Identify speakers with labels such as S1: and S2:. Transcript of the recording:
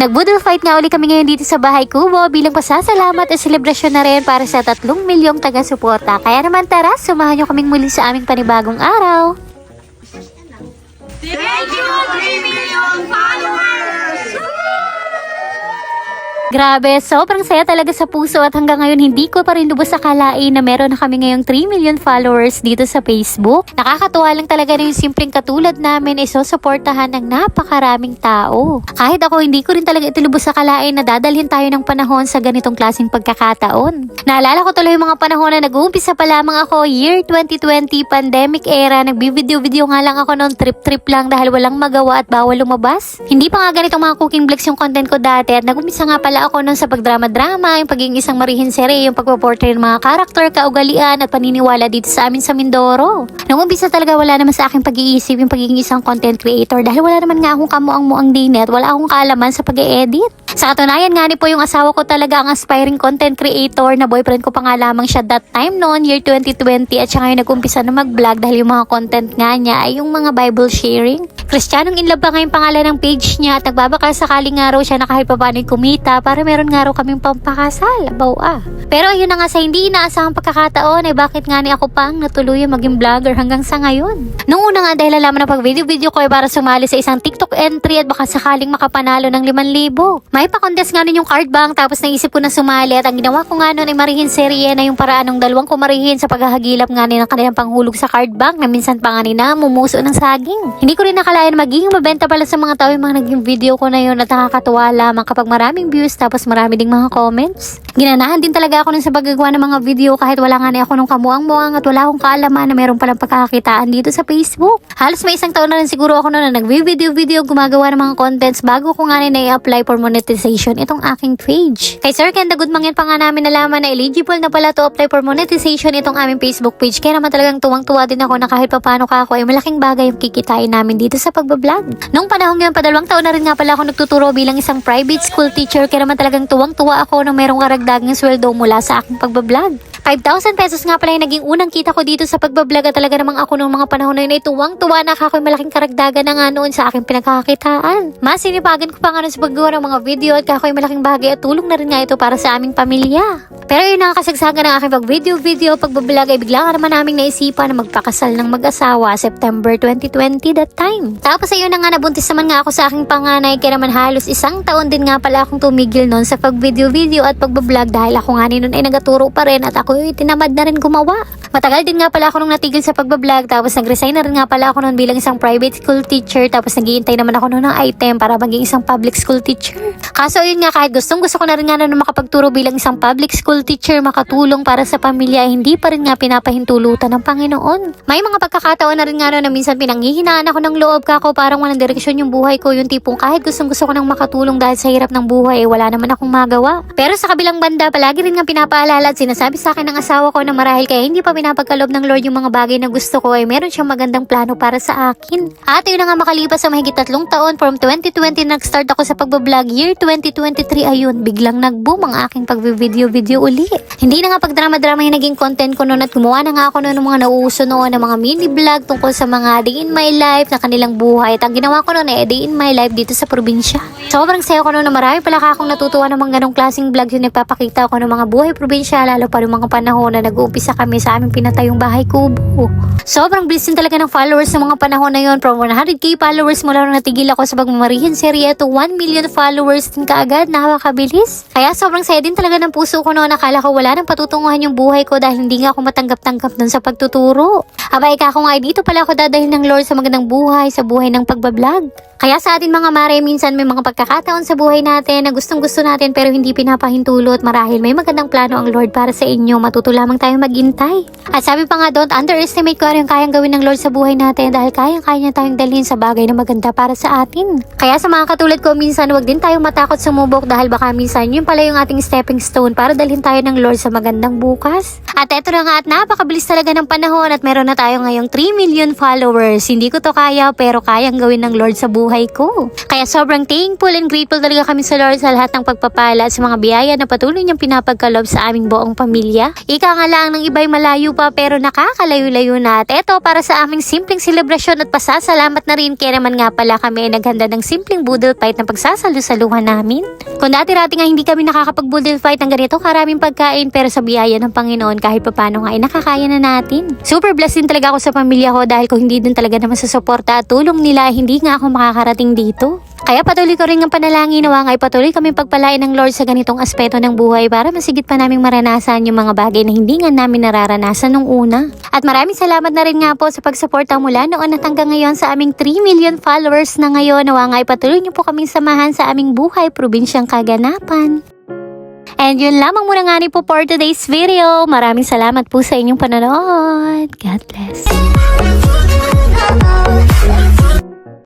S1: Nag-budol fight nga uli kami ngayon dito sa bahay kubo bilang pasasalamat at selebrasyon na rin para sa tatlong milyong taga-suporta. Kaya naman tara, sumahan nyo kaming muli sa aming panibagong araw.
S2: Thank you, 3 million followers!
S1: Grabe, sobrang saya talaga sa puso at hanggang ngayon hindi ko pa rin lubos akalain na meron na kami ngayong 3 million followers dito sa Facebook. Nakakatuwa lang talaga na yung simpleng katulad namin ay susuportahan ng napakaraming tao. Kahit ako hindi ko rin talaga ito lubos akalain na dadalhin tayo ng panahon sa ganitong klaseng pagkakataon. Naalala ko tuloy yung mga panahon na nag-uumpisa pa lamang ako, year 2020, pandemic era, nagbi-video-video nga lang ako noon, trip-trip lang dahil walang magawa at bawal lumabas. Hindi pa nga ganitong mga cooking vlogs yung content ko dati at nag-umpisa nga pala ako noon sa pagdrama-drama, yung pagiging isang marihin sere, yung pagpaportray ng mga karakter, kaugalian at paniniwala dito sa amin sa Mindoro. Nung umpisa talaga wala naman sa aking pag-iisip yung pagiging isang content creator dahil wala naman nga akong kamuang-muang dinet, wala akong kaalaman sa pag-e-edit. Sa katunayan nga ni po yung asawa ko talaga ang aspiring content creator na boyfriend ko pa nga lamang siya that time noon, year 2020 at siya ngayon nag-umpisa na mag-vlog dahil yung mga content nga niya ay yung mga Bible sharing. Kristyanong in love pa nga yung pangalan ng page niya at nagbabaka sakaling nga raw siya na kahit pa paano kumita para meron nga raw kaming pampakasal. Abaw ah. Pero ayun na nga sa hindi inaasahang pagkakataon ay bakit nga ni ako pang natuluyan maging vlogger hanggang sa ngayon. Nung una nga dahil alam na pag video-video ko ay para sumali sa isang TikTok entry at baka sakaling makapanalo ng 5,000. May pa-contest nga nun yung card bank tapos naisip ko na sumali at ang ginawa ko nga nun ay marihin serye na yung paraan ng dalawang kumarihin sa paghahagilap nga ng kanilang panghulog sa card bank na minsan pa nga ni na mumuso ng saging. Hindi ko rin nakalain na magiging mabenta pala sa mga tao yung mga naging video ko na yun at nakakatuwa lamang kapag maraming views tapos marami ding mga comments. Ginanahan din talaga ako nun sa paggagawa ng mga video kahit wala nga na ako nung kamuang-muang at wala akong kaalaman na meron palang pagkakakitaan dito sa Facebook. Halos may isang taon na rin siguro ako noon na nag-video-video gumagawa ng mga contents bago ko nga na i-apply for monetization itong aking page. Kay Sir Ken Dagudmangin pa nga namin nalaman na eligible na pala to apply for monetization itong aming Facebook page. Kaya naman talagang tuwang-tuwa din ako na kahit papano ka ako ay malaking bagay yung kikitain namin dito sa pagbablog. Nung panahon ngayon, padalawang taon na rin nga pala ako nagtuturo bilang isang private school teacher. Kaya naman talagang tuwang-tuwa ako nang merong karagdagang sweldo mula sa aking pagbablog. 5,000 pesos nga pala yung naging unang kita ko dito sa pagbablog at talaga namang ako nung mga panahon na yun ay tuwang-tuwa na ako malaking karagdagan na nga noon sa aking pinagkakakitaan. Mas sinipagan ko pa nga sa paggawa ng mga video at kakoy malaking bagay at tulong na rin nga ito para sa aming pamilya. Pero yun ang kasagsagan ng aking pag-video-video, pagbablog ay bigla nga naman naming naisipan na magpakasal ng mag-asawa September 2020 that time. Tapos ayun na nga nabuntis naman nga ako sa aking panganay kaya naman halos isang taon din nga pala akong tumigil noon sa pag-video-video at pagbablog dahil ako nga ni noon ay nagaturo pa rin at ako ay tinamad na rin gumawa. Matagal din nga pala ako nung natigil sa pagbablog tapos nag-resign na rin nga pala ako noon bilang isang private school teacher tapos naghihintay naman ako noon ng item para maging isang public school teacher. Kaso yun nga kahit gustong gusto ko na rin nga na makapagturo bilang isang public school teacher makatulong para sa pamilya hindi pa rin nga pinapahintulutan ng Panginoon. May mga pagkakataon na rin nga na minsan pinanghihinaan ako ng loob ka ko parang walang direksyon yung buhay ko yung tipong kahit gustong gusto ko nang makatulong dahil sa hirap ng buhay ay wala naman akong magawa. Pero sa kabilang banda palagi rin nga pinapaalala at sinasabi sa akin ng asawa ko na marahil kaya hindi pa pinapagkalob ng Lord yung mga bagay na gusto ko ay meron siyang magandang plano para sa akin. At yun na nga makalipas sa mahigit tatlong taon from 2020 nag-start ako sa pagbablog year 2023 ayun biglang nag-boom ang aking pag-video-video uli. Hindi na nga pagdrama-drama yung naging content ko noon at gumawa na nga ako noon ng mga nauuso noon ng mga mini vlog tungkol sa mga day in my life na kanilang buhay at ang ginawa ko noon ay day in my life dito sa probinsya. Sobrang saya ko noon na marami pala akong natutuwa ng mga ganong klaseng vlog yung nagpapakita ko ng mga buhay probinsya lalo pa ng mga panahon na nag-uumpisa kami sa aming pinatayong bahay kubo. Sobrang bilis din talaga ng followers ng mga panahon na yon from 100k followers mula nung natigil ako sa pagmamarihin serye to 1 million followers din kaagad nakakabilis. Kaya sobrang saya din talaga ng puso ko noon nakala ko wala nang patutunguhan yung buhay ko dahil hindi nga ako matanggap-tanggap dun sa pagtuturo. Aba ika ko nga dito pala ako dadalhin ng Lord sa magandang buhay sa buhay ng pagbablog. Kaya sa atin mga mare, minsan may mga pagkakataon sa buhay natin na gustong gusto natin pero hindi pinapahintulot marahil may magandang plano ang Lord para sa inyo. Matuto lamang tayo maghintay. At sabi pa nga, don't underestimate ano yung kayang gawin ng Lord sa buhay natin dahil kayang-kaya niya tayong dalhin sa bagay na maganda para sa atin. Kaya sa mga katulad ko, minsan wag din tayong matakot sumubok dahil baka minsan yun pala yung ating stepping stone para dalhin tayo ng Lord sa magandang bukas. At eto na nga at napakabilis talaga ng panahon at meron na tayo ngayong 3 million followers. Hindi ko to kaya pero kayang gawin ng Lord sa buhay buhay ko. Kaya sobrang thankful and grateful talaga kami sa Lord sa lahat ng pagpapala at sa mga biyaya na patuloy niyang pinapagkalob sa aming buong pamilya. Ika nga lang ng iba'y malayo pa pero nakakalayo-layo na. At eto para sa aming simpleng selebrasyon at pasasalamat na rin kaya naman nga pala kami ay naghanda ng simpleng boodle fight na pagsasalusaluhan namin. Kung dati-dati nga hindi kami nakakapag-boodle fight ng ganito karaming pagkain pero sa biyaya ng Panginoon kahit papano nga ay nakakaya na natin. Super blessed din talaga ako sa pamilya ko dahil kung hindi din talaga naman sa suporta at tulong nila hindi nga ako makakarating dito. Kaya patuloy ko rin ang panalangin nawa ay patuloy kami pagpalain ng Lord sa ganitong aspeto ng buhay para masigit pa naming maranasan yung mga bagay na hindi nga namin nararanasan nung una. At maraming salamat na rin nga po sa pagsuporta mula noon at hanggang ngayon sa aming 3 million followers na ngayon. Nawa ay patuloy niyo po kaming samahan sa aming buhay probinsyang kaganapan. And yun lamang muna nga po for today's video. Maraming salamat po sa inyong panonood. God bless.